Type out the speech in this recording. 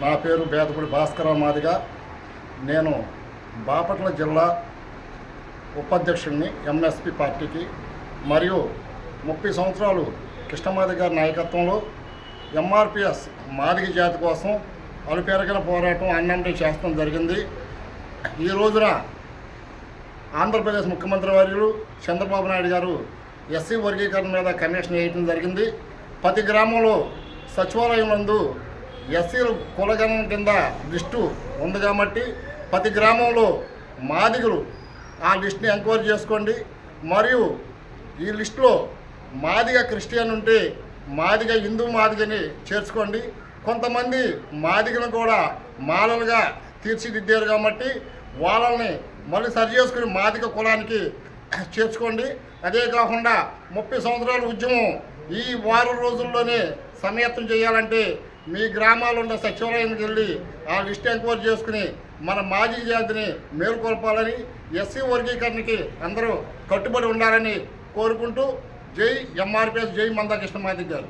నా పేరు బేదపూడి భాస్కర మాదిగా. నేను బాపట్ల జిల్లా ఉపాధ్యక్షుడిని ఎంఎస్పి పార్టీకి. మరియు ముప్పై సంవత్సరాలు కృష్ణమాది గారి నాయకత్వంలో ఎంఆర్పిఎస్ మాదిగ జాతి కోసం అలుపెరగిన పోరాటం అన్నంటే చేస్తాం జరిగింది. ఈ రోజున ఆంధ్రప్రదేశ్ ముఖ్యమంత్రి వర్యులు చంద్రబాబు నాయుడు గారు ఎస్సీ వర్గీకరణ మీద కమిషన్ వేయడం జరిగింది. ప్రతి గ్రామంలో సచివాలయం నందు ఎస్సీల కులగణన కింద లిస్టు ఉంది కాబట్టి ప్రతి గ్రామంలో మాదిగులు ఆ లిస్ట్ని ఎంక్వైరీ చేసుకోండి. మరియు ఈ లిస్టులో మాదిగ క్రిస్టియన్ ఉంటే మాదిగ హిందూ మాదిగని చేర్చుకోండి. కొంతమంది మాదిగను కూడా మాలలుగా తీర్చిదిద్దారు కాబట్టి వాళ్ళని మళ్ళీ సరి చేసుకుని మాదిగ కులానికి చేర్చుకోండి. అదే కాకుండా ముప్పై సంవత్సరాల ఉద్యమం ఈ వారం రోజుల్లోనే సమయత్వం చేయాలంటే మీ గ్రామాల్లో ఉన్న సచివాలయానికి వెళ్ళి ఆ లిస్ట్ ఎంక్వైరీ చేసుకుని మన మాజీ జాతిని మేలుకొల్పాలని ఎస్సీ వర్గీకరణకి అందరూ కట్టుబడి ఉండాలని కోరుకుంటూ జై ఎంఆర్పిఎస్ జై మందాకృష్ణ మాదిక్ గారు.